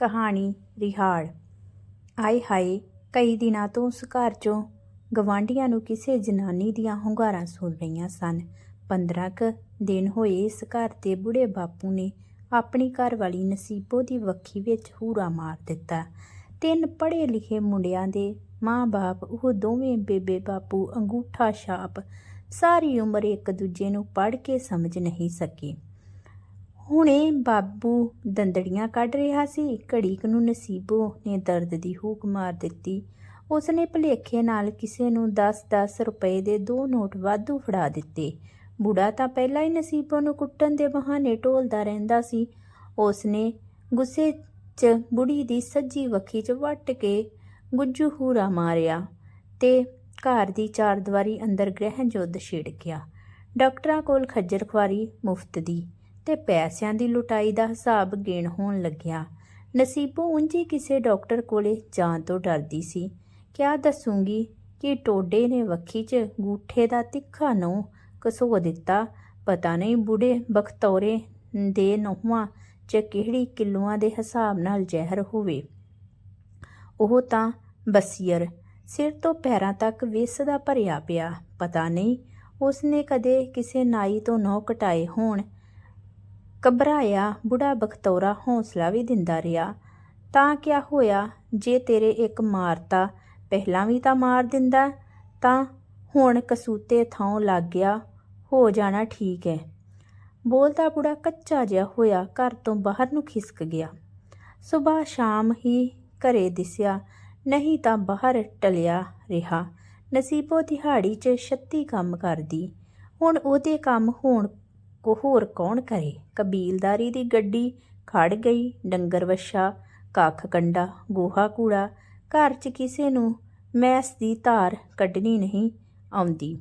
ਕਹਾਣੀ ਰਿਹਾੜ। ਆਏ ਹਾਏ, ਕਈ ਦਿਨਾਂ ਤੋਂ ਉਸ ਘਰ 'ਚੋਂ ਗਵਾਂਢੀਆਂ ਨੂੰ ਕਿਸੇ ਜਨਾਨੀ ਦੀਆਂ ਹੁੰਗਾਰਾਂ ਸੁਣ ਰਹੀਆਂ ਸਨ। ਪੰਦਰਾਂ ਕੁ ਦਿਨ ਹੋਏ ਇਸ ਘਰ ਦੇ ਬੁੜੇ ਬਾਪੂ ਨੇ ਆਪਣੀ ਘਰ ਵਾਲੀ ਨਸੀਬੋ ਦੀ ਵੱਖੀ ਵਿੱਚ ਹੂਰਾ ਮਾਰ ਦਿੱਤਾ। ਤਿੰਨ ਪੜ੍ਹੇ ਲਿਖੇ ਮੁੰਡਿਆਂ ਦੇ ਮਾਂ-ਬਾਪ, ਉਹ ਦੋਵੇਂ ਬੇਬੇ ਬਾਪੂ ਅੰਗੂਠਾ ਛਾਪ ਸਾਰੀ ਉਮਰ ਇੱਕ ਦੂਜੇ ਨੂੰ ਪੜ੍ਹ ਕੇ ਸਮਝ ਨਹੀਂ ਸਕੇ। ਹੁਣੇ ਬਾਬੂ ਦੰਦੜੀਆਂ ਕੱਢ ਰਿਹਾ ਸੀ। ਘੜੀ ਕੁ ਨੂੰ ਨਸੀਬੋ ਨੇ ਦਰਦ ਦੀ ਹੂਕ ਮਾਰ ਦਿੱਤੀ। ਉਸਨੇ ਭੁਲੇਖੇ ਨਾਲ ਕਿਸੇ ਨੂੰ 10-10 ਰੁਪਏ ਦੇ ਦੋ ਨੋਟ ਵਾਧੂ ਫੜਾ ਦਿੱਤੇ। ਬੁੜਾ ਤਾਂ ਪਹਿਲਾਂ ਹੀ ਨਸੀਬੋ ਨੂੰ ਕੁੱਟਣ ਦੇ ਬਹਾਨੇ ਢੋਲਦਾ ਰਹਿੰਦਾ ਸੀ। ਉਸਨੇ ਗੁੱਸੇ 'ਚ ਬੁੜੀ ਦੀ ਸੱਜੀ ਵੱਖੀ 'ਚ ਵੱਟ ਕੇ ਗੁੱਜੂ ਹੂਰਾ ਮਾਰਿਆ ਤੇ ਘਰ ਦੀ ਚਾਰ ਅੰਦਰ ਗ੍ਰਹਿ ਜੁੱਧ ਛਿੜ ਗਿਆ ਡਾਕਟਰਾਂ ਕੋਲ ਖੱਜਰ ਖੁਆਰੀ ਮੁਫਤ ਦੀ। ਤੇ ਪੈਸਿਆਂ ਦੀ ਲੁਟਾਈ ਦਾ ਹਿਸਾਬ ਗਿਣ ਹੋਣ ਲੱਗਿਆ। ਨਸੀਬੋ ਉਂਝੀ ਕਿਸੇ ਡਾਕਟਰ ਕੋਲੇ ਜਾਣ ਤੋਂ ਡਰਦੀ ਸੀ। ਕਿਆ ਦੱਸੂਗੀ ਕਿ ਟੋਡੇ ਨੇ ਵੱਖੀ 'ਚ ਗੂਠੇ ਦਾ ਤਿੱਖਾ ਨਹੁੰ ਕਸੋ ਦਿੱਤਾ। ਪਤਾ ਨਹੀਂ ਬੁੜੇ ਬਖਤੌਰੇ ਦੇ ਨਹੁੰਆਂ 'ਚ ਕਿਹੜੀ ਕਿਲੋਆਂ ਦੇ ਹਿਸਾਬ ਨਾਲ ਜ਼ਹਿਰ ਹੋਵੇ। ਉਹ ਤਾਂ ਬਸੀਰ ਸਿਰ ਤੋਂ ਪੈਰਾਂ ਤੱਕ ਵਿਸ ਦਾ ਭਰਿਆ ਪਿਆ। ਪਤਾ ਨਹੀਂ ਉਸਨੇ ਕਦੇ ਕਿਸੇ ਨਾਈ ਤੋਂ ਨਹੁੰ ਕਟਾਏ ਹੋਣ। ਘਬਰਾਇਆ, ਬੁੜਾ ਬਖਤੌਰਾ ਹੌਸਲਾ ਵੀ ਦਿੰਦਾ ਰਿਹਾ। ਤਾਂ ਕਿਆ ਹੋਇਆ? ਜੇ ਤੇਰੇ ਇੱਕ ਮਾਰਤਾ, ਪਹਿਲਾਂ ਵੀ ਤਾਂ ਮਾਰ ਦਿੰਦਾ, ਤਾਂ ਹੁਣ ਕਸੂਤੇ ਥਾਂ ਲੱਗ ਗਿਆ, ਹੋ ਜਾਣਾ ਠੀਕ ਹੈ ਬੋਲਦਾ ਬੁੜਾ ਕੱਚਾ ਜਿਹਾ ਹੋਇਆ, ਘਰ ਤੋਂ ਬਾਹਰ ਨੂੰ ਖਿਸਕ ਗਿਆ। ਸਵੇਰ ਸ਼ਾਮ ਹੀ ਘਰੇ ਦਿਸਿਆ, ਨਹੀਂ ਤਾਂ ਬਾਹਰ ਟਲਿਆ ਰਿਹਾ। ਨਸੀਬੋ ਦਿਹਾੜੀ 'ਚ 36 ਕੰਮ ਕਰਦੀ। ਹੁਣ ਉਹਦੇ ਕੰਮ ਹੋਣ ਕੋ ਹੋਰ ਕੌਣ ਕਰੇ? ਕਬੀਲਦਾਰੀ ਦੀ ਗੱਡੀ ਖੜ ਗਈ, ਡੰਗਰ ਵੱਛਾ, ਕੱਖ ਕੰਡਾ, ਗੋਹਾ ਕੂੜਾ। ਘਰ 'ਚ ਕਿਸੇ ਨੂੰ ਮੈਸ ਦੀ ਧਾਰ ਕੱਢਣੀ ਨਹੀਂ ਆਉਂਦੀ।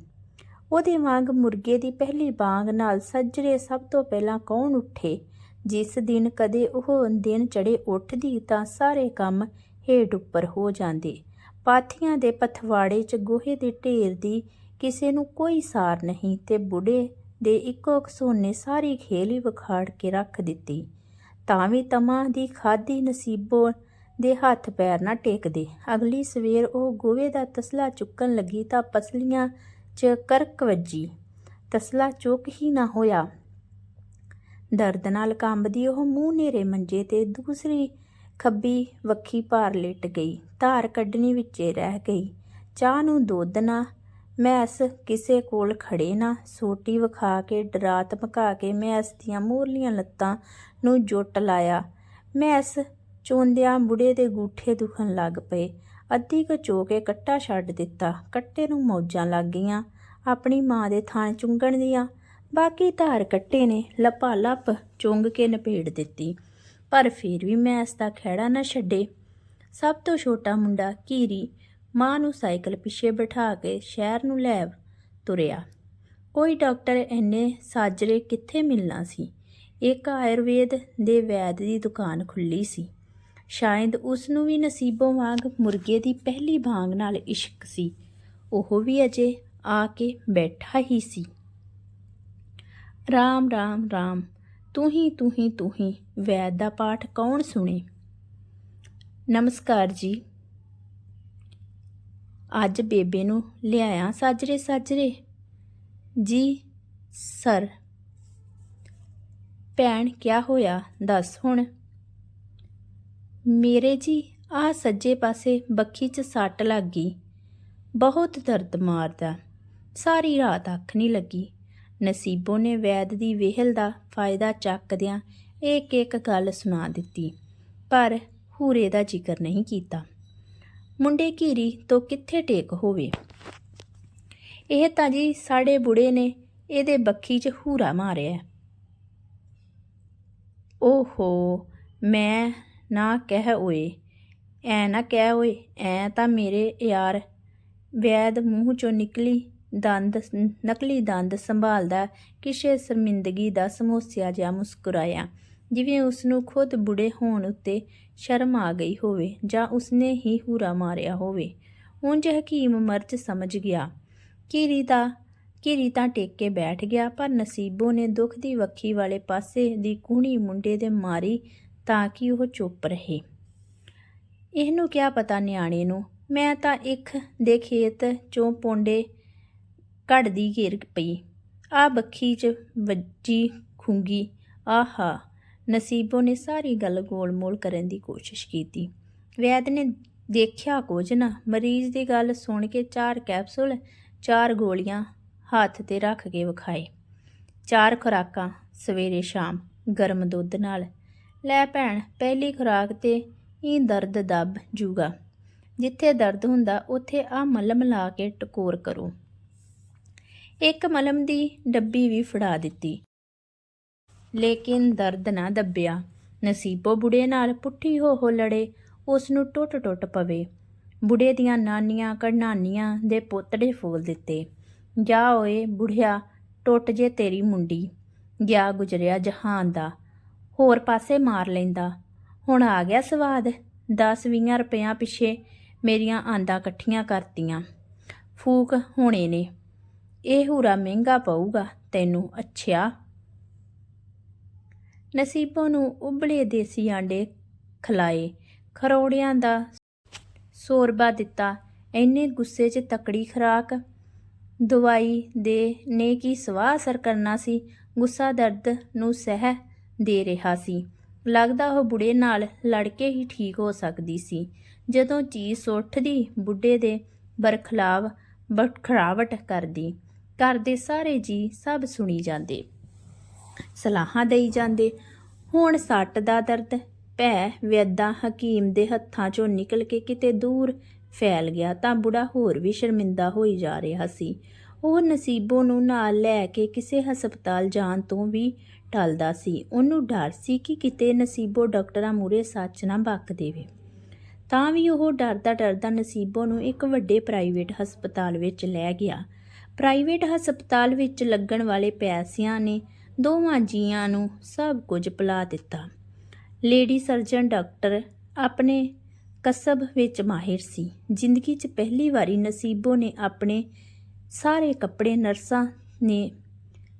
ਉਹਦੇ ਵਾਂਗ ਮੁਰਗੇ ਦੀ ਪਹਿਲੀ ਬਾਂਗ ਨਾਲ ਸੱਜਰੇ ਸਭ ਤੋਂ ਪਹਿਲਾਂ ਕੌਣ ਉੱਠੇ? ਜਿਸ ਦਿਨ ਕਦੇ ਉਹ ਦਿਨ ਚੜੇ ਉੱਠਦੀ ਤਾਂ ਸਾਰੇ ਕੰਮ ਹੇਠ ਉੱਪਰ ਹੋ ਜਾਂਦੇ। ਪਾਥੀਆਂ ਦੇ ਪਥਵਾੜੇ 'ਚ ਗੋਹੇ ਦੇ ਢੇਰ ਦੀ ਕਿਸੇ ਨੂੰ ਕੋਈ ਸਾਰ ਨਹੀਂ ਤੇ ਬੁੱਢੇ ਦੇ ਇੱਕੋ ਕਸੋਨੇ ਸਾਰੀ ਖੇਲ ਹੀ ਵਿਖਾੜ ਕੇ ਰੱਖ ਦਿੱਤੀ। ਤਾਂ ਵੀ ਤਮਾ ਦੀ ਖਾਦੀ ਨਸੀਬੋ ਦੇ ਹੱਥ ਪੈਰ ਨਾ ਟੇਕਦੇ। ਅਗਲੀ ਸਵੇਰ ਉਹ ਗੋਵੇ ਦਾ ਤਸਲਾ ਚੁੱਕਣ ਲੱਗੀ ਤਾਂ ਪਸਲੀਆਂ 'ਚ ਕਰਕ ਵੱਜੀ। ਤਸਲਾ ਚੁੱਕ ਹੀ ਨਾ ਹੋਇਆ। ਦਰਦ ਨਾਲ ਕੰਬਦੀ ਉਹ ਮੂੰਹ ਨੇਰੇ ਮੰਜੇ ਤੇ ਦੂਸਰੀ ਖੱਬੀ ਵੱਖੀ ਭਾਰ ਲਿਟ ਗਈ। ਧਾਰ ਕੱਢਣੀ ਵਿੱਚੇ ਰਹਿ ਗਈ। ਚਾਹ ਨੂੰ ਦੁੱਧ ਨਾ ਮੈਸ ਕਿਸੇ ਕੋਲ ਖੜੇ ਨਾ, ਸੋਟੀ ਵਿਖਾ ਕੇ ਡਰਾ ਧਮਕਾ ਕੇ ਮੈਸ ਦੀਆਂ ਮੂਰਲੀਆਂ ਲੱਤਾਂ ਨੂੰ ਜੁੱਟ ਲਾਇਆ। ਮੈਸ ਚੋਂਦਿਆਂ ਬੁੜੇ ਦੇ ਗੂਠੇ ਦੁਖਣ ਲੱਗ ਪਏ। ਅੱਧੀ ਕੁ ਚੋ ਕੇ ਕੱਟਾ ਛੱਡ ਦਿੱਤਾ। ਕੱਟੇ ਨੂੰ ਮੌਜਾਂ ਲੱਗ ਗਈਆਂ। ਆਪਣੀ ਮਾਂ ਦੇ ਥਾਂ ਚੁੰਗਣ ਦੀਆਂ ਬਾਕੀ ਧਾਰ ਕੱਟੇ ਨੇ ਲਪਾ ਲਪ ਚੁੰਗ ਕੇ ਨਪੇੜ ਦਿੱਤੀ। ਪਰ ਫਿਰ ਵੀ ਮੈਂ ਇਸ ਦਾ ਖਹਿੜਾ ਨਾ ਛੱਡੇ। ਸਭ ਤੋਂ ਛੋਟਾ ਮੁੰਡਾ ਕੀਰੀ ਮਾਂ ਨੂੰ ਸਾਈਕਲ ਪਿੱਛੇ ਬਿਠਾ ਕੇ ਸ਼ਹਿਰ ਨੂੰ ਲੈ ਤੁਰਿਆ। ਕੋਈ ਡਾਕਟਰ, ਇੰਨੇ ਸਾਜਰੇ ਕਿੱਥੇ ਮਿਲਣਾ ਸੀ? ਇੱਕ ਆਯੁਰਵੇਦ ਦੇ ਵੈਦ ਦੀ ਦੁਕਾਨ ਖੁੱਲੀ ਸੀ। ਸ਼ਾਇਦ ਉਸ ਨੂੰ ਵੀ ਨਸੀਬੋਂ ਵਾਂਗ ਮੁਰਗੇ ਦੀ ਪਹਿਲੀ ਭਾਂਗ ਨਾਲ ਇਸ਼ਕ ਸੀ। ਉਹ ਵੀ ਅਜੇ ਆ ਕੇ ਬੈਠਾ ਹੀ ਸੀ। ਰਾਮ ਰਾਮ ਰਾਮ ਤੂੰ ਹੀ ਤੂੰ ਹੀ ਤੂੰ ਹੀ ਵੈਦ ਦਾ ਪਾਠ ਕੌਣ ਸੁਣੇ? ਨਮਸਕਾਰ ਜੀ। ਅੱਜ ਬੇਬੇ ਨੂੰ ਲਿਆਇਆ ਸਾਜਰੇ ਸਾਜਰੇ। ਜੀ, ਸਰ। ਭੈਣ, ਕਿਆ ਹੋਇਆ? ਦੱਸ ਹੁਣ। ਮੇਰੇ ਜੀ ਆ ਸੱਜੇ ਪਾਸੇ ਬੱਖੀ 'ਚ ਸੱਟ ਲੱਗ ਗਈ। ਬਹੁਤ ਦਰਦ ਮਾਰਦਾ। ਸਾਰੀ ਰਾਤ ਅੱਖ ਨਹੀਂ ਲੱਗੀ। ਨਸੀਬੋ ਨੇ ਵੈਦ ਦੀ ਵਿਹਲ ਦਾ ਫਾਇਦਾ ਚੱਕਦਿਆਂ ਇੱਕ ਇੱਕ ਗੱਲ ਸੁਣਾ ਦਿੱਤੀ, ਪਰ ਹੂਰੇ ਦਾ ਜ਼ਿਕਰ ਨਹੀਂ ਕੀਤਾ। ਮੁੰਡੇ ਘੀਰੀ ਤੋਂ ਕਿੱਥੇ ਟੇਕ ਹੋਵੇ? ਇਹ ਤਾਂ ਜੀ ਸਾਡੇ ਬੁੜੇ ਨੇ ਇਹਦੇ ਬੱਖੀ 'ਚ ਹੂਰਾ ਮਾਰਿਆ। ਓਹੋ, ਮੈਂ ਨਾ ਕਹਿ ਓਏ, ਐ ਨਾ ਕਹਿ ਓਏ, ਐ ਤਾਂ ਮੇਰੇ ਯਾਰ ਵੈਦ ਮੂੰਹ ਚੋਂ ਨਿਕਲੀ ਦੰਦ, ਨਕਲੀ ਦੰਦ ਸੰਭਾਲਦਾ ਕਿਸੇ ਸ਼ਰਮਿੰਦਗੀ ਦਾ ਸਮੋਸਿਆ ਜਿਹਾ ਮੁਸਕਰਾਇਆ, ਜਿਵੇਂ ਉਸ ਨੂੰ ਖੁਦ ਬੁੜੇ ਹੋਣ ਉੱਤੇ ਸ਼ਰਮ ਆ ਗਈ ਹੋਵੇ ਜਾਂ ਉਸਨੇ ਹੀ ਹੂਰਾ ਮਾਰਿਆ ਹੋਵੇ। ਉਂਝ ਹਕੀਮ ਮਰਜ਼ ਸਮਝ ਗਿਆ। ਕੀਰੀ ਦਾ ਕੀਰੀ ਤਾਂ ਟੇਕ ਕੇ ਬੈਠ ਗਿਆ, ਪਰ ਨਸੀਬੋ ਨੇ ਦੁੱਖ ਦੀ ਵੱਖੀ ਵਾਲੇ ਪਾਸੇ ਦੀ ਕੂਣੀ ਮੁੰਡੇ ਦੇ ਮਾਰੀ ਤਾਂ ਕਿ ਉਹ ਚੁੱਪ ਰਹੇ। ਇਹਨੂੰ ਕਿਆ ਪਤਾ ਨਿਆਣੇ ਨੂੰ? ਮੈਂ ਤਾਂ ਇੱਕ ਦੇ ਖੇਤ ਚੋਂ ਪੌਂਡੇ ਘੜਦੀ ਘੇਰ ਪਈ। ਆ ਬੱਖੀ 'ਚ ਵੱਜੀ ਖੁੰਗੀ। ਆਹਾ! ਨਸੀਬੋ ਨੇ ਸਾਰੀ ਗੱਲ ਗੋਲ-ਮੋਲ ਕਰਨ ਦੀ ਕੋਸ਼ਿਸ਼ ਕੀਤੀ। ਵੈਦ ਨੇ ਦੇਖਿਆ ਕੁਝ ਨਾ, ਮਰੀਜ਼ ਦੀ ਗੱਲ ਸੁਣ ਕੇ ਚਾਰ ਕੈਪਸੂਲ, ਚਾਰ ਗੋਲੀਆਂ ਹੱਥ ਤੇ ਰੱਖ ਕੇ ਵਿਖਾਏ। ਚਾਰ ਖੁਰਾਕਾਂ, ਸਵੇਰੇ ਸ਼ਾਮ, ਗਰਮ ਦੁੱਧ ਨਾਲ। ਲੈ ਭੈਣ, ਪਹਿਲੀ ਖੁਰਾਕ ਤੇ ਹੀ ਦਰਦ ਦੱਬ ਜੂਗਾ। ਜਿੱਥੇ ਦਰਦ ਹੁੰਦਾ, ਉੱਥੇ ਆ ਮਲਮ ਲਾ ਕੇ ਟਕੋਰ ਕਰੋ। ਇੱਕ ਮਲਮ ਦੀ ਡੱਬੀ ਵੀ ਫੜਾ ਦਿੱਤੀ। ਲੇਕਿਨ ਦਰਦ ਨਾ ਦੱਬਿਆ। ਨਸੀਬੋ ਬੁੜੇ ਨਾਲ ਪੁੱਠੀ ਹੋ ਹੋ ਲੜੇ, ਉਸ ਨੂੰ ਟੁੱਟ ਟੁੱਟ ਪਵੇ। ਬੁੜੇ ਦੀਆਂ ਨਾਨੀਆਂ ਕਢਨਾਨੀਆਂ ਦੇ ਪੋਤੜੇ ਫੋਲ ਦਿੱਤੇ। ਜਾ ਓਏ ਬੁੜਿਆ, ਟੁੱਟ ਜੇ ਤੇਰੀ ਮੁੰਡੀ। ਗਿਆ ਗੁਜਰਿਆ ਜਹਾਨ ਦਾ। ਹੋਰ ਪਾਸੇ ਮਾਰ ਲੈਂਦਾ। ਹੁਣ ਆ ਗਿਆ ਸਵਾਦ। 10-20 ਰੁਪਈਆਂ ਪਿੱਛੇ ਮੇਰੀਆਂ ਆਂਦਾਂ ਇਕੱਠੀਆਂ ਕਰਤੀਆਂ। ਫੂਕ ਹੋਣੇ ਨੇ। ਇਹ ਹੂਰਾ ਮਹਿੰਗਾ ਪਊਗਾ ਤੈਨੂੰ, ਅੱਛਿਆ। ਨਸੀਬੋ ਨੂੰ ਉਬਲੇ ਦੇਸੀ ਆਂਡੇ ਖਲਾਏ। ਖਰੋੜਿਆਂ ਦਾ ਸੋਰਬਾ ਦਿੱਤਾ। ਇੰਨੇ ਗੁੱਸੇ 'ਚ ਤਕੜੀ ਖਰਾਕ ਦਵਾਈ ਦੇ ਨੇ ਕੀ ਸਵਾਹ ਅਸਰ ਕਰਨਾ ਸੀ। ਗੁੱਸਾ ਦਰਦ ਨੂੰ ਸਹਿ ਦੇ ਰਿਹਾ ਸੀ। ਲੱਗਦਾ ਉਹ ਬੁੜੇ ਨਾਲ ਲੜ ਕੇ ਹੀ ਠੀਕ ਹੋ ਸਕਦੀ ਸੀ। ਜਦੋਂ ਚੀਜ਼ ਉੱਠਦੀ ਬੁੱਢੇ ਦੇ ਬਰਖਲਾਵ ਬਖਰਾਵਟ ਕਰਦੀ। ਘਰ ਦੇ ਸਾਰੇ ਜੀ ਸਭ ਸੁਣੀ ਜਾਂਦੇ। ਸਲਾਹਾਂ ਦੇਈ ਜਾਂਦੇ। ਹੁਣ ਸੱਟ ਦਾ ਦਰਦ, ਭੈ ਵੈਦਾ ਹਕੀਮ ਦੇ ਹੱਥਾਂ ਚੋਂ ਨਿਕਲ ਕੇ ਕਿਤੇ ਦੂਰ ਫੈਲ ਗਿਆ ਤਾਂ ਬੁੜਾ ਹੋਰ ਵੀ ਸ਼ਰਮਿੰਦਾ ਹੋਈ ਜਾ ਰਿਹਾ ਸੀ। ਉਹ ਨਸੀਬੋ ਨੂੰ ਨਾਲ ਲੈ ਕੇ ਕਿਸੇ ਹਸਪਤਾਲ ਜਾਣ ਤੋਂ ਵੀ ਟਲਦਾ ਸੀ। ਉਹਨੂੰ ਡਰ ਸੀ ਕਿ ਕਿਤੇ ਨਸੀਬੋ ਡਾਕਟਰਾਂ ਮੂਰੇ ਸੱਚ ਨਾ ਬਕ ਦੇਵੇ। ਤਾਂ ਵੀ ਉਹ ਡਰਦਾ ਡਰਦਾ ਨਸੀਬੋ ਨੂੰ ਇੱਕ ਵੱਡੇ ਪ੍ਰਾਈਵੇਟ ਹਸਪਤਾਲ ਵਿੱਚ ਲੈ ਗਿਆ। ਪ੍ਰਾਈਵੇਟ ਹਸਪਤਾਲ ਵਿੱਚ ਲੱਗਣ ਵਾਲੇ ਪੈਸਿਆਂ ਨੇ ਦੋਵਾਂ ਜੀਆਂ ਨੂੰ ਸਭ ਕੁਝ ਭੁਲਾ ਦਿੱਤਾ। ਲੇਡੀ ਸਰਜਨ ਡਾਕਟਰ ਆਪਣੇ ਕਸਬ ਵਿੱਚ ਮਾਹਿਰ ਸੀ। ਜ਼ਿੰਦਗੀ 'ਚ ਪਹਿਲੀ ਵਾਰੀ ਨਸੀਬੋ ਨੇ ਆਪਣੇ ਸਾਰੇ ਕੱਪੜੇ ਨਰਸਾਂ ਨੇ,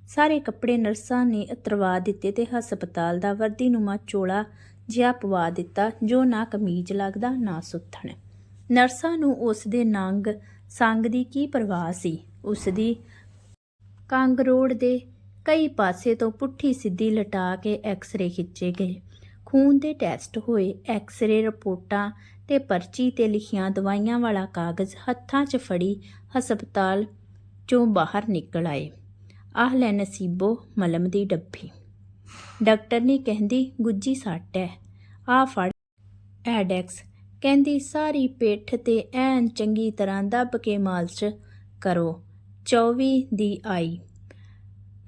ਸਾਰੇ ਕੱਪੜੇ ਨਰਸਾਂ ਨੇ ਅਤਰਵਾ ਦਿੱਤੇ ਤੇ ਹਸਪਤਾਲ ਦਾ ਵਰਦੀਨੁਮਾ ਚੋਲਾ ਜਿਹਾ ਪਵਾ ਦਿੱਤਾ ਜੋ ਨਾ ਕਮੀਜ਼ ਲੱਗਦਾ, ਨਾ ਸੁੱਥਣ। ਨਰਸਾਂ ਨੂੰ ਉਸ ਦੇ ਨੰਗ, ਸੰਗ ਦੀ ਕੀ ਪਰਵਾਹ ਸੀ? ਉਸ ਦੀ ਕੰਗ ਰੋਡ ਦੇ ਕਈ ਪਾਸੇ ਤੋਂ ਪੁੱਠੀ ਸਿੱਧੀ ਲਟਾ ਕੇ ਐਕਸ-ਰੇ ਖਿੱਚੇ ਗਏ। ਖੂਨ ਦੇ ਟੈਸਟ ਹੋਏ। ਐਕਸ-ਰੇ ਰਿਪੋਰਟਾਂ ਤੇ ਪਰਚੀ ਤੇ ਲਿਖੀਆਂ ਦਵਾਈਆਂ ਵਾਲਾ ਕਾਗਜ਼ ਹੱਥਾਂ 'ਚ ਫੜੀ ਹਸਪਤਾਲ 'ਚੋਂ ਬਾਹਰ ਨਿਕਲ ਆਏ। ਆਹ ਲੈ ਨਸੀਬੋ ਮਲਮ ਦੀ ਡੱਬੀ। ਡਾਕਟਰ ਨੇ ਕਹਿੰਦੀ, ਗੁੱਜੀ ਸੱਟ ਹੈ ਆਹ ਫੜ। ਐਡੈਕਸ ਕਹਿੰਦੀ, ਸਾਰੀ ਪਿੱਠ ਤੇ ਐਨ ਚੰਗੀ ਤਰ੍ਹਾਂ ਦੱਬ ਕੇ ਮਾਲਸ਼ ਕਰੋ। 24 ਦੀ ਆਈ।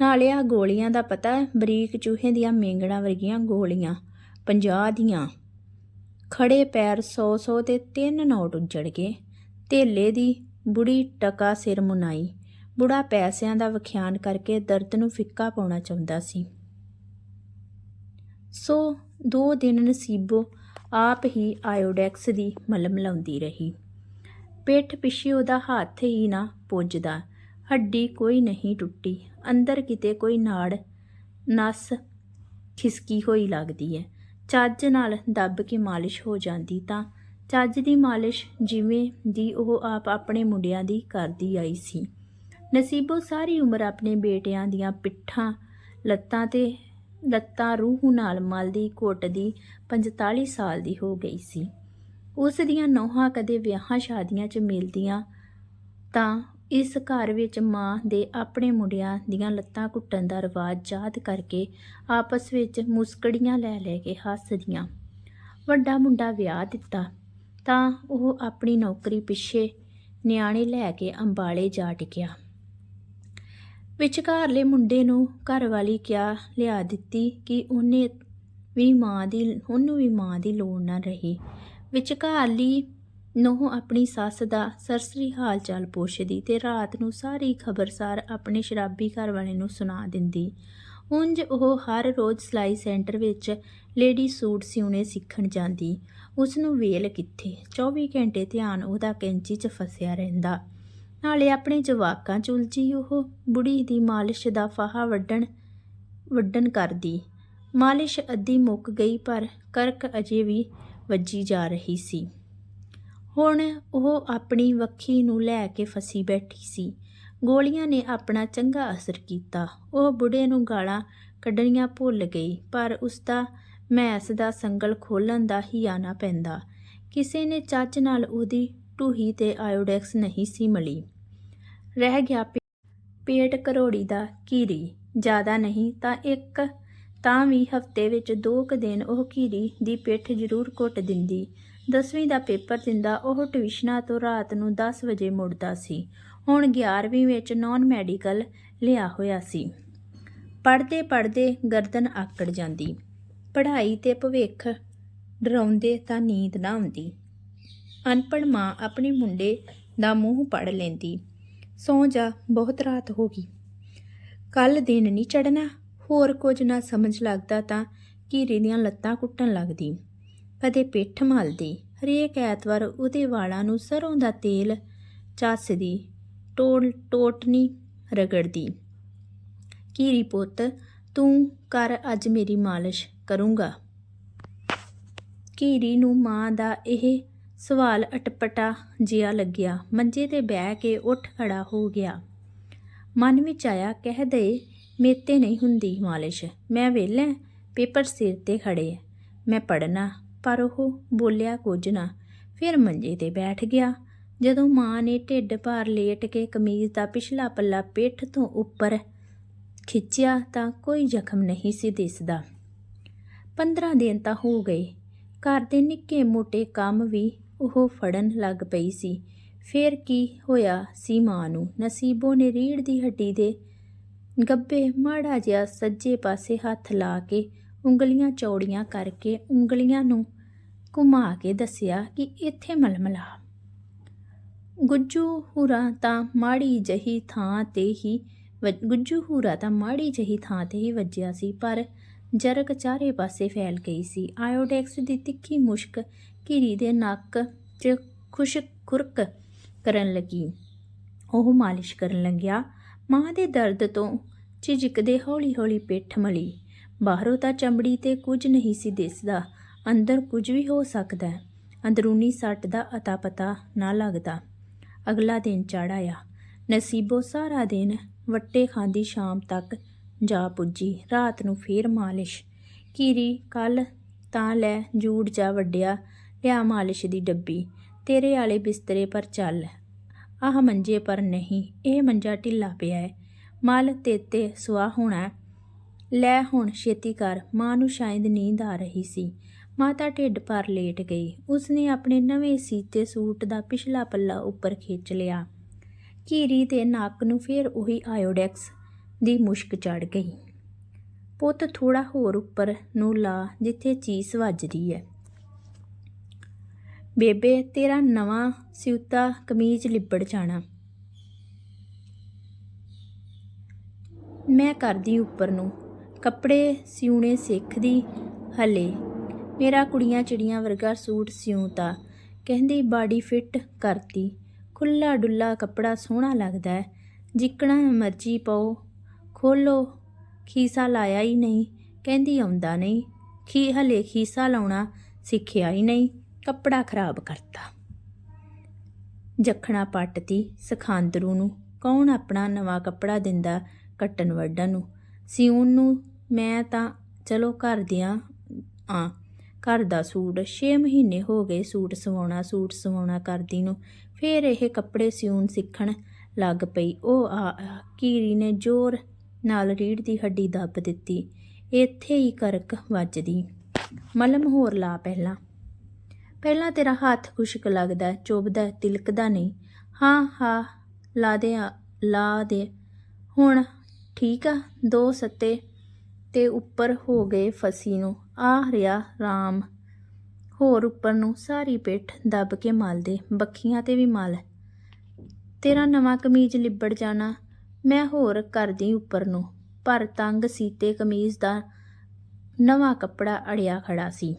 ਨਾਲੇ ਆ ਗੋਲੀਆਂ ਦਾ ਪਤਾ, ਬਰੀਕ ਚੂਹੇ ਦੀਆਂ ਮੇਂਗਣਾ ਵਰਗੀਆਂ ਗੋਲੀਆਂ 50 ਦੀਆਂ। ਖੜੇ ਪੈਰ 100-100 ਤੇ ਤਿੰਨ ਨੋਟ ਉੱਜੜ ਗਏ। ਧੇਲੇ ਦੀ ਬੁੜੀ ਟਕਾ ਸਿਰ ਮੁਨਾਈ। ਬੁੜਾ ਪੈਸਿਆਂ ਦਾ ਵਿਖਿਆਨ ਕਰਕੇ ਦਰਦ ਨੂੰ ਫਿੱਕਾ ਪਾਉਣਾ ਚਾਹੁੰਦਾ ਸੀ। ਸੋ ਦੋ ਦਿਨ ਨਸੀਬੋ ਆਪ ਹੀ ਆਇਓਡੈਕਸ ਦੀ ਮਲਮ ਲਾਉਂਦੀ ਰਹੀ। ਪਿੱਠ ਪਿੱਛੇ ਉਹਦਾ ਹੱਥ ਹੀ ਨਾ ਪੁੱਜਦਾ। ਹੱਡੀ ਕੋਈ ਨਹੀਂ ਟੁੱਟੀ। ਅੰਦਰ ਕਿਤੇ ਕੋਈ ਨਾੜ, ਨਸ ਖਿਸਕੀ ਹੋਈ ਲੱਗਦੀ ਹੈ ਚੱਜ ਨਾਲ ਦੱਬ ਕੇ ਮਾਲਿਸ਼ ਹੋ ਜਾਂਦੀ ਤਾਂ ਚੱਜ ਦੀ ਮਾਲਿਸ਼ ਜਿਵੇਂ ਦੀ ਉਹ ਆਪ ਆਪਣੇ ਮੁੰਡਿਆਂ ਦੀ ਕਰਦੀ ਆਈ ਸੀ। ਨਸੀਬੋ ਸਾਰੀ ਉਮਰ ਆਪਣੇ ਬੇਟਿਆਂ ਦੀਆਂ ਪਿੱਠਾਂ, ਲੱਤਾਂ ਤੇ ਲੱਤਾਂ ਰੂਹ ਨਾਲ ਮਲਦੀ ਘੋਟਦੀ 45 ਸਾਲ ਦੀ ਹੋ ਗਈ ਸੀ। ਉਸ ਦੀਆਂ ਨੋਹਾਂ ਕਦੇ ਵਿਆਹਾਂ ਸ਼ਾਦੀਆਂ 'ਚ ਮਿਲਦੀਆਂ ਤਾਂ ਇਸ ਘਰ ਵਿੱਚ ਮਾਂ ਦੇ ਆਪਣੇ ਮੁੰਡਿਆਂ ਦੀਆਂ ਲੱਤਾਂ ਘੁੱਟਣ ਦਾ ਰਿਵਾਜ ਯਾਦ ਕਰਕੇ ਆਪਸ ਵਿੱਚ ਮੁਸਕੜੀਆਂ ਲੈ ਲੈ ਕੇ ਹੱਸਦੀਆਂ। ਵੱਡਾ ਮੁੰਡਾ ਵਿਆਹ ਦਿੱਤਾ, ਤਾਂ ਉਹ ਆਪਣੀ ਨੌਕਰੀ ਪਿੱਛੇ ਨਿਆਣੇ ਲੈ ਕੇ ਅੰਬਾਲੇ ਜਾ ਟਿਕਿਆ ਵਿਚਕਾਰਲੇ ਮੁੰਡੇ ਨੂੰ ਘਰਵਾਲੀ ਕਿਆ ਲਿਆ ਦਿੱਤੀ ਕਿ ਉਹਨੇ ਵੀ ਮਾਂ ਦੀ, ਉਹਨੂੰ ਵੀ ਮਾਂ ਦੀ ਲੋੜ ਨਾ ਰਹੀ। ਵਿਚਕਾਰਲੀ ਨੋਹ ਆਪਣੀ ਸੱਸ ਦਾ ਸਰਸਰੀ ਹਾਲ ਚਾਲ ਪੁੱਛਦੀ ਤੇ ਰਾਤ ਨੂੰ ਸਾਰੀ ਖਬਰਸਾਰ ਆਪਣੇ ਸ਼ਰਾਬੀ ਘਰ ਵਾਲੇ ਨੂੰ ਸੁਣਾ ਦਿੰਦੀ। ਉਂਝ ਉਹ ਹਰ ਰੋਜ਼ ਸਿਲਾਈ ਸੈਂਟਰ ਵਿੱਚ ਲੇਡੀ ਸੂਟ ਸਿਉਣੇ ਸਿੱਖਣ ਜਾਂਦੀ। ਉਸ ਨੂੰ ਵੇਲ ਕਿੱਥੇ? 24 ਘੰਟੇ ਧਿਆਨ ਉਹਦਾ ਕੈਂਚੀ 'ਚ ਫਸਿਆ ਰਹਿੰਦਾ। ਨਾਲੇ ਆਪਣੇ ਜਵਾਕਾਂ 'ਚ ਉਲਝੀ ਉਹ ਬੁੜੀ ਦੀ ਮਾਲਿਸ਼ ਦਾ ਫਾਹਾ ਵੱਢਣ ਵੱਢਣ ਕਰਦੀ। ਮਾਲਿਸ਼ ਅੱਧੀ ਮੁੱਕ ਗਈ ਪਰ ਕਰਕ ਅਜੇ ਵੀ ਵੱਜੀ ਜਾ ਰਹੀ ਸੀ। ਹੁਣ ਉਹ ਆਪਣੀ ਵੱਖੀ ਨੂੰ ਲੈ ਕੇ ਫਸੀ ਬੈਠੀ ਸੀ। ਗੋਲੀਆਂ ਨੇ ਆਪਣਾ ਚੰਗਾ ਅਸਰ ਕੀਤਾ। ਉਹ ਬੁੜੇ ਨੂੰ ਗਾਲਾਂ ਕੱਢਣੀਆਂ ਭੁੱਲ ਗਈ, ਪਰ ਉਸਦਾ ਮੈਸ ਦਾ ਸੰਗਲ ਖੋਲਣ ਦਾ ਹੀ ਆਣਾ ਪੈਂਦਾ। ਕਿਸੇ ਨੇ ਚੱਜ ਨਾਲ ਉਹਦੀ ਟੂਹੀ ਤੇ ਆਇਓਡੈਕਸ ਨਹੀਂ ਸੀ ਮਲੀ। ਰਹਿ ਗਿਆ ਪੇਟ ਕਰੋੜੀ ਦਾ ਕੀਰੀ ਜ਼ਿਆਦਾ ਨਹੀਂ ਤਾਂ ਇੱਕ, ਤਾਂ ਵੀ ਹਫ਼ਤੇ ਵਿੱਚ ਦੋ ਕੁ ਦਿਨ ਉਹ ਕੀਰੀ ਦੀ ਪਿੱਠ ਜ਼ਰੂਰ ਘੁੱਟ ਦਿੰਦੀ। ਦਸਵੀਂ ਦਾ ਪੇਪਰ ਦਿੰਦਾ, ਉਹ ਟਿਊਸ਼ਨਾਂ ਤੋਂ ਰਾਤ ਨੂੰ 10 ਵਜੇ ਮੁੜਦਾ ਸੀ। ਹੁਣ 11ਵੀਂ ਵਿੱਚ ਨਾਨ ਮੈਡੀਕਲ ਲਿਆ ਹੋਇਆ ਸੀ। ਪੜ੍ਹਦੇ ਪੜ੍ਹਦੇ ਗਰਦਨ ਆਕੜ ਜਾਂਦੀ। ਪੜ੍ਹਾਈ ਤੇ ਭਵਿੱਖ ਡਰਾਉਂਦੇ ਤਾਂ ਨੀਂਦ ਨਾ ਆਉਂਦੀ। ਅਨਪੜ੍ਹ ਮਾਂ ਆਪਣੇ ਮੁੰਡੇ ਦਾ ਮੂੰਹ ਪੜ ਲੈਂਦੀ। ਸੌਂ ਜਾ, ਬਹੁਤ ਰਾਤ ਹੋ ਗਈ। ਕੱਲ ਦਿਨ ਨਹੀਂ ਚੜਨਾ ਹੋਰ ਕੁਝ ਨਾ ਸਮਝ ਲੱਗਦਾ ਤਾਂ ਘੀਰੇ ਦੀਆਂ ਲੱਤਾਂ ਕੁੱਟਣ ਲੱਗਦੀ। ਕਦੇ ਪਿੱਠ ਮਲਦੀ। ਹਰੇਕ ਐਤਵਾਰ ਉਹਦੇ ਵਾਲਾਂ ਨੂੰ ਸਰੋਂ ਦਾ ਤੇਲ ਚੱਸਦੀ, ਟੋਲ ਟੋਟਨੀ ਰਗੜਦੀ। ਕੀਰੀ ਪੁੱਤ, ਤੂੰ ਕਰ ਅੱਜ ਮੇਰੀ ਮਾਲਿਸ਼ ਕਰੂੰਗਾ। ਕੀਰੀ ਨੂੰ ਮਾਂ ਦਾ ਇਹ ਸਵਾਲ ਅਟਪਟਾ ਜਿਹਾ ਲੱਗਿਆ। ਮੰਜੇ ਤੇ ਬਹਿ ਕੇ ਉੱਠ ਖੜਾ ਹੋ ਗਿਆ। ਮਨ ਵਿੱਚ ਆਇਆ, ਕਹਿ ਦੇ, ਮੇਤੇ ਨਹੀਂ ਹੁੰਦੀ ਮਾਲਿਸ਼। ਮੈਂ ਵਿਹਲਾ, ਪੇਪਰ ਸਿਰ ਤੇ ਖੜੇ। ਮੈਂ ਪੜਨਾ ਪਰ ਉਹ ਬੋਲਿਆ ਕੁਝ ਨਾ। ਫਿਰ ਮੰਜੇ ਤੇ ਬੈਠ ਗਿਆ। ਜਦੋਂ ਮਾਂ ਨੇ ਢਿੱਡ ਭਾਰ ਲੇਟ ਕੇ ਕਮੀਜ਼ ਦਾ ਪਿਛਲਾ ਪੱਲਾ ਪਿੱਠ ਤੋਂ ਉੱਪਰ ਖਿੱਚਿਆ ਤਾਂ ਕੋਈ ਜ਼ਖਮ ਨਹੀਂ ਸੀ ਦਿਸਦਾ। 15 ਦਿਨ ਤਾਂ ਹੋ ਗਏ। ਘਰ ਦੇ ਨਿੱਕੇ ਮੋਟੇ ਕੰਮ ਵੀ ਉਹ ਫੜਨ ਲੱਗ ਪਈ ਸੀ। ਫੇਰ ਕੀ ਹੋਇਆ ਸੀ ਮਾਂ ਨੂੰ? ਨਸੀਬੋ ਨੇ ਰੀੜ ਦੀ ਹੱਡੀ ਦੇ ਗੱਬੇ ਮਾੜਾ ਜਿਹਾ ਸੱਜੇ ਪਾਸੇ ਹੱਥ ਲਾ ਕੇ ਉਂਗਲੀਆਂ ਚੌੜੀਆਂ ਕਰਕੇ ਉਂਗਲੀਆਂ ਨੂੰ ਘੁਮਾ ਕੇ ਦੱਸਿਆ ਕਿ ਇੱਥੇ ਮਲਮਲਾ। ਗੁੱਜੂ ਹੁਰਾ ਤਾਂ ਮਾੜੀ ਜਹੀ ਥਾਂ ਤੇ ਹੀ ਵੱਜ- ਗੁੱਜੂ ਹੁਰਾ ਤਾਂ ਮਾੜੀ ਜਹੀ ਥਾਂ ਤੇ ਹੀ ਵੱਜਿਆ ਸੀ, ਪਰ ਜਰਕ ਚਾਰੇ ਪਾਸੇ ਫੈਲ ਗਈ ਸੀ। ਆਇਓਡੈਕਸ ਦੀ ਤਿੱਖੀ ਮੁਸ਼ਕ ਘਿਰੀ ਦੇ ਨੱਕ 'ਚ ਖੁਸ਼ਕ ਖੁਰਕ ਕਰਨ ਲੱਗੀ। ਉਹ ਮਾਲਿਸ਼ ਕਰਨ ਲੱਗਿਆ। ਮਾਂ ਦੇ ਦਰਦ ਤੋਂ ਝਿਜਕਦੇ ਹੌਲੀ-ਹੌਲੀ ਪਿੱਠ ਮਲੀ। ਬਾਹਰੋਂ ਤਾਂ ਚਮੜੀ ਤੇ ਕੁਝ ਨਹੀਂ ਸੀ ਦਿਸਦਾ। ਅੰਦਰ ਕੁਝ ਵੀ ਹੋ ਸਕਦਾ ਹੈ। ਅੰਦਰੂਨੀ ਸੱਟ ਦਾ ਅਤਾ ਪਤਾ ਨਾ ਲੱਗਦਾ। ਅਗਲਾ ਦਿਨ ਚੜ ਆਇਆ। ਨਸੀਬੋ ਸਾਰਾ ਦਿਨ ਵੱਟੇ ਖਾਂਦੀ ਸ਼ਾਮ ਤੱਕ ਜਾ ਪੁੱਜੀ। ਰਾਤ ਨੂੰ ਫੇਰ ਮਾਲਿਸ਼। ਕੀਰੀ ਕੱਲ ਤਾਂ ਲੈ ਜੂੜ ਜਾ ਵੱਡਿਆ, ਲਿਆ ਮਾਲਿਸ਼ ਦੀ ਡੱਬੀ। ਤੇਰੇ ਵਾਲੇ ਬਿਸਤਰੇ ਪਰ ਚੱਲ। ਆਹ ਮੰਜੇ ਪਰ ਨਹੀਂ, ਇਹ ਮੰਜਾ ਢਿੱਲਾ ਪਿਆ ਹੈ ਮਲ ਤੇਤੇ ਸੁਆ ਹੋਣਾ ਲੈ ਹੁਣ ਛੇਤੀ ਕਰ। ਮਾਂ ਨੂੰ ਸ਼ਾਇਦ ਨੀਂਦ ਆ ਰਹੀ ਸੀ। ਮਾਤਾ ਢਿੱਡ ਪਰ ਲੇਟ ਗਈ। ਉਸਨੇ ਆਪਣੇ ਨਵੇਂ ਸੀਤੇ ਸੂਟ ਦਾ ਪਿਛਲਾ ਪੱਲਾ ਉੱਪਰ ਖਿੱਚ ਲਿਆ। ਘੀਰੀ ਦੇ ਨੱਕ ਨੂੰ ਫੇਰ ਉਹੀ ਆਇਓਡੈਕਸ ਦੀ ਮੁਸ਼ਕ ਚੜ ਗਈ। ਪੁੱਤ ਥੋੜਾ ਹੋਰ ਉੱਪਰ ਨੂੰ ਲਾ, ਜਿੱਥੇ ਚੀਸ ਵੱਜਦੀ ਹੈ ਬੇਬੇ, ਤੇਰਾ ਨਵਾਂ ਸਿਉਤਾ ਕਮੀਜ਼ ਲਿਬੜ ਜਾਣਾ। ਮੈਂ ਕਰਦੀ ਉੱਪਰ ਨੂੰ। ਕੱਪੜੇ ਸਿਉਣੇ ਸਿੱਖਦੀ ਹਲੇ। ਮੇਰਾ ਕੁੜੀਆਂ ਚਿੜੀਆਂ ਵਰਗਾ ਸੂਟ ਸਿਉਂਤਾ ਕਹਿੰਦੀ ਬਾਡੀ ਫਿੱਟ ਕਰਤੀ। ਖੁੱਲਾ ਡੁੱਲਾ ਕੱਪੜਾ ਸੋਹਣਾ ਲੱਗਦਾ ਹੈ। ਜਿੱਕਣਾ ਮਰਜ਼ੀ ਪਾਓ। ਖੋਲੋ ਖੀਸਾ ਲਾਇਆ ਹੀ ਨਹੀਂ। ਕਹਿੰਦੀ, ਆਉਂਦਾ ਨਹੀਂ। ਖੀ, ਹਲੇ ਖੀਸਾ ਲਾਉਣਾ ਸਿੱਖਿਆ ਹੀ ਨਹੀਂ। ਕੱਪੜਾ ਖਰਾਬ ਕਰਤਾ। ਜਖਣਾ ਪੱਟਤੀ ਸਖਾਂਦਰੂ ਨੂੰ। ਕੌਣ ਆਪਣਾ ਨਵਾਂ ਕੱਪੜਾ ਦਿੰਦਾ ਕੱਟਣ ਵੱਢਣ ਨੂੰ? ਸਿਉਣ ਨੂੰ ਮੈਂ ਤਾਂ, ਚਲੋ ਘਰ ਦੀਆਂ ਆ ਘਰ ਦਾ ਸੂਟ। 6 ਮਹੀਨੇ ਹੋ ਗਏ ਸੂਟ ਸਵਾਉਣਾ ਸੂਟ ਸਵਾਉਣਾ ਕਰਦੀ ਨੂੰ। ਫੇਰ ਇਹ ਕੱਪੜੇ ਸਿਉਣ ਸਿੱਖਣ ਲੱਗ ਪਈ। ਉਹ ਆ ਆ, ਕੀਰੀ ਨੇ ਜ਼ੋਰ ਨਾਲ ਰੀੜ ਦੀ ਹੱਡੀ ਦੱਬ ਦਿੱਤੀ। ਇੱਥੇ ਹੀ ਕਰਕ ਵੱਜਦੀ। ਮਲਮ ਹੋਰ ਲਾ ਪਹਿਲਾਂ। ਪਹਿਲਾਂ ਤੇਰਾ ਹੱਥ ਖੁਸ਼ਕ ਲੱਗਦਾ ਚੁੱਭਦਾ ਤਿਲਕਦਾ ਨਹੀਂ। ਹਾਂ ਹਾਂ ਲਾ ਦੇ ਆ- ਲਾ ਦੇ। ਹੁਣ ਠੀਕ ਆ ਦੋ ਸੱਤੇ ਤੇ ਉੱਪਰ ਹੋ ਗਏ ਫਸੀ ਨੂੰ। ਆ ਰਿਆ ਰਾਮ। ਹੋਰ ਉੱਪਰ ਨੂੰ ਸਾਰੀ ਪਿੱਠ ਦੱਬ ਕੇ ਮਲ ਬੱਖੀਆਂ ਤੇ ਵੀ ਮਲ। ਤੇਰਾ ਨਵਾਂ ਕਮੀਜ਼ ਲਿਬੜ ਜਾਣਾ, ਮੈਂ ਹੋਰ ਕਰਦੀ ਉੱਪਰ ਨੂੰ। ਪਰ ਤੰਗ ਸੀਤੇ ਕਮੀਜ਼ ਦਾ ਨਵਾਂ ਕੱਪੜਾ ਅੜਿਆ ਖੜਾ ਸੀ।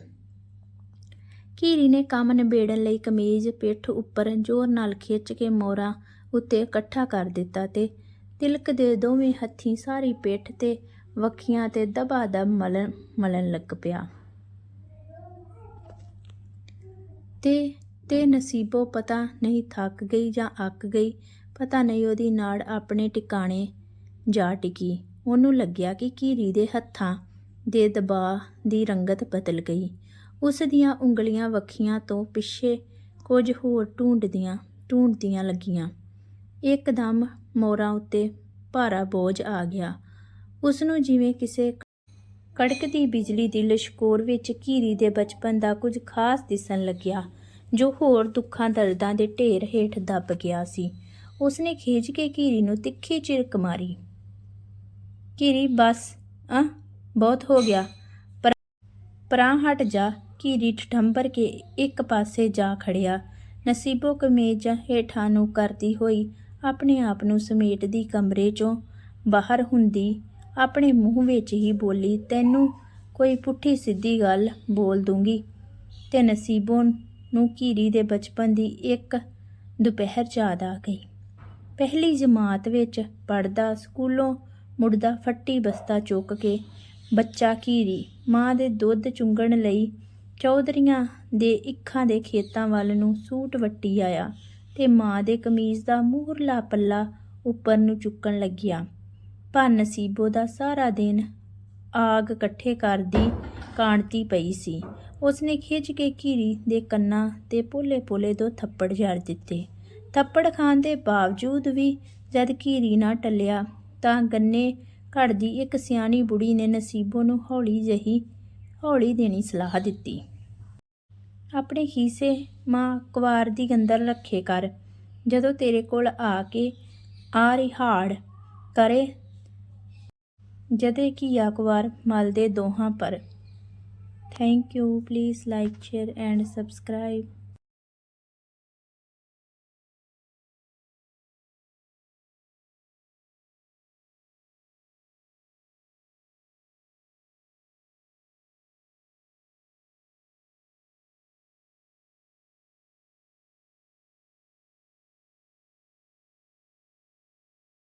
ਕੀਰੀ ਨੇ ਕੰਮ ਨਿਬੇੜਨ ਲਈ ਕਮੀਜ਼ ਪਿੱਠ ਉੱਪਰ ਜ਼ੋਰ ਨਾਲ ਖਿੱਚ ਕੇ ਮੋਰਾ ਉੱਤੇ ਇਕੱਠਾ ਕਰ ਦਿੱਤਾ ਤੇ ਤਿਲਕ ਦੇ ਦੋਵੇਂ ਹੱਥੀਂ ਸਾਰੀ ਪਿੱਠ ਤੇ ਵੱਖੀਆਂ ਤੇ ਦਬਾ ਦਬ ਮਲਣ ਮਲਣ ਲੱਗ ਪਿਆ। ਤੇ ਤੇ ਨਸੀਬੋ ਪਤਾ ਨਹੀਂ ਥੱਕ ਗਈ ਜਾਂ ਅੱਕ ਗਈ, ਪਤਾ ਨਹੀਂ ਉਹਦੀ ਨਾੜ ਆਪਣੇ ਟਿਕਾਣੇ ਜਾ ਟਿਕੀ। ਉਹਨੂੰ ਲੱਗਿਆ ਕਿ ਕੀਰੀ ਦੇ ਹੱਥਾਂ ਦੇ ਦਬਾਅ ਦੀ ਰੰਗਤ ਬਦਲ ਗਈ। ਉਸ ਦੀਆਂ ਉਂਗਲੀਆਂ ਵੱਖੀਆਂ ਤੋਂ ਪਿੱਛੇ ਕੁਝ ਹੋਰ ਢੂੰਡਦੀਆਂ ਢੂੰਡਦੀਆਂ ਲੱਗੀਆਂ। ਇੱਕਦਮ ਮੋਰਾਂ ਉੱਤੇ ਭਾਰਾ ਬੋਝ ਆ ਗਿਆ। ਉਸ ਨੂੰ ਜਿਵੇਂ ਕਿਸੇ ਕੜਕਦੀ ਬਿਜਲੀ ਦੀ ਲਿਸ਼ਕੋਰ ਵਿੱਚ ਘੀਰੀ ਦੇ ਬਚਪਨ ਦਾ ਕੁਝ ਖਾਸ ਦਿਸਣ ਲੱਗਿਆ, ਜੋ ਹੋਰ ਦੁੱਖਾਂ ਦਰਦਾਂ ਦੇ ਢੇਰ ਹੇਠ ਦੱਬ ਗਿਆ ਸੀ। ਉਸਨੇ ਖਿੱਚ ਕੇ ਘੀਰੀ ਨੂੰ ਤਿੱਖੀ ਝਿੜਕ ਮਾਰੀ। ਘੀਰੀ, ਬਸ ਆ ਬਹੁਤ ਹੋ ਗਿਆ। ਪਰਾਂ ਹਟ ਜਾ। ਘੀਰੀ ਠੰਬਰ ਕੇ ਇੱਕ ਪਾਸੇ ਜਾ ਖੜਿਆ। ਨਸੀਬੋ ਕਮੀਜ਼ ਹੇਠਾਂ ਨੂੰ ਕਰਦੀ ਹੋਈ ਆਪਣੇ ਆਪ ਨੂੰ ਸਮੇਟਦੀ ਕਮਰੇ 'ਚੋਂ ਬਾਹਰ ਹੁੰਦੀ ਆਪਣੇ ਮੂੰਹ ਵਿੱਚ ਹੀ ਬੋਲੀ, ਤੈਨੂੰ ਕੋਈ ਪੁੱਠੀ ਸਿੱਧੀ ਗੱਲ ਬੋਲ ਦੂੰਗੀ। ਤੇ ਨਸੀਬੋ ਨੂੰ ਘੀਰੀ ਦੇ ਬਚਪਨ ਦੀ ਇੱਕ ਦੁਪਹਿਰ ਯਾਦ ਆ ਗਈ। ਪਹਿਲੀ ਜਮਾਤ ਵਿੱਚ ਪੜਦਾ ਸਕੂਲੋਂ ਮੁੜਦਾ, ਫੱਟੀ ਬਸਤਾ ਚੁੱਕ ਕੇ ਬੱਚਾ ਘੀਰੀ, ਮਾਂ ਦੇ ਦੁੱਧ ਚੁੰਗਣ ਲਈ ਚੌਧਰੀਆਂ ਦੇ ਇੱਖਾਂ ਦੇ ਖੇਤਾਂ ਵੱਲ ਨੂੰ ਸੂਟ ਵੱਟੀ ਆਇਆ ਤੇ ਮਾਂ ਦੇ ਕਮੀਜ਼ ਦਾ ਮੂਹਰਲਾ ਪੱਲਾ ਉੱਪਰ ਨੂੰ ਚੁੱਕਣ ਲੱਗਿਆ। ਪਰ ਨਸੀਬੋ ਦਾ ਸਾਰਾ ਦਿਨ ਆਗ ਇਕੱਠੇ ਕਰਦੀ ਕਾਂਡਤੀ ਪਈ ਸੀ। ਉਸਨੇ ਖਿੱਚ ਕੇ ਘੀਰੀ ਦੇ ਕੰਨਾਂ ਤੇ ਪੋਲੇ-ਪੋਲੇ ਦੋ ਥੱਪੜ ਜੜ ਦਿੱਤੇ। ਥੱਪੜ ਖਾਣ ਦੇ ਬਾਵਜੂਦ ਵੀ ਜਦ ਘੀਰੀ ਨਾ ਟੱਲਿਆ ਤਾਂ ਗੰਨੇ ਘੜਦੀ ਇੱਕ ਸਿਆਣੀ ਬੁੜੀ ਨੇ ਨਸੀਬੋ ਨੂੰ ਹੌਲੀ ਜਹੀ, ਹੌਲੀ ਦੇਣੀ ਸਲਾਹ ਦਿੱਤੀ। ਆਪਣੇ ਖੀਸੇ ਮਾਂ ਕੁਵਾਰ ਦੀ ਗੰਦਰ ਰੱਖੇ ਕਰ। ਜਦੋਂ ਤੇਰੇ ਕੋਲ ਆ ਕੇ ਆ ਰਿਹਾੜ ਕਰੇ ਜਦੇ ਕਿ ਯਾਕਵਾਰ ਮਲ ਦੇ ਦੋਹਾਂ ਪਰ। Thank you please like share and subscribe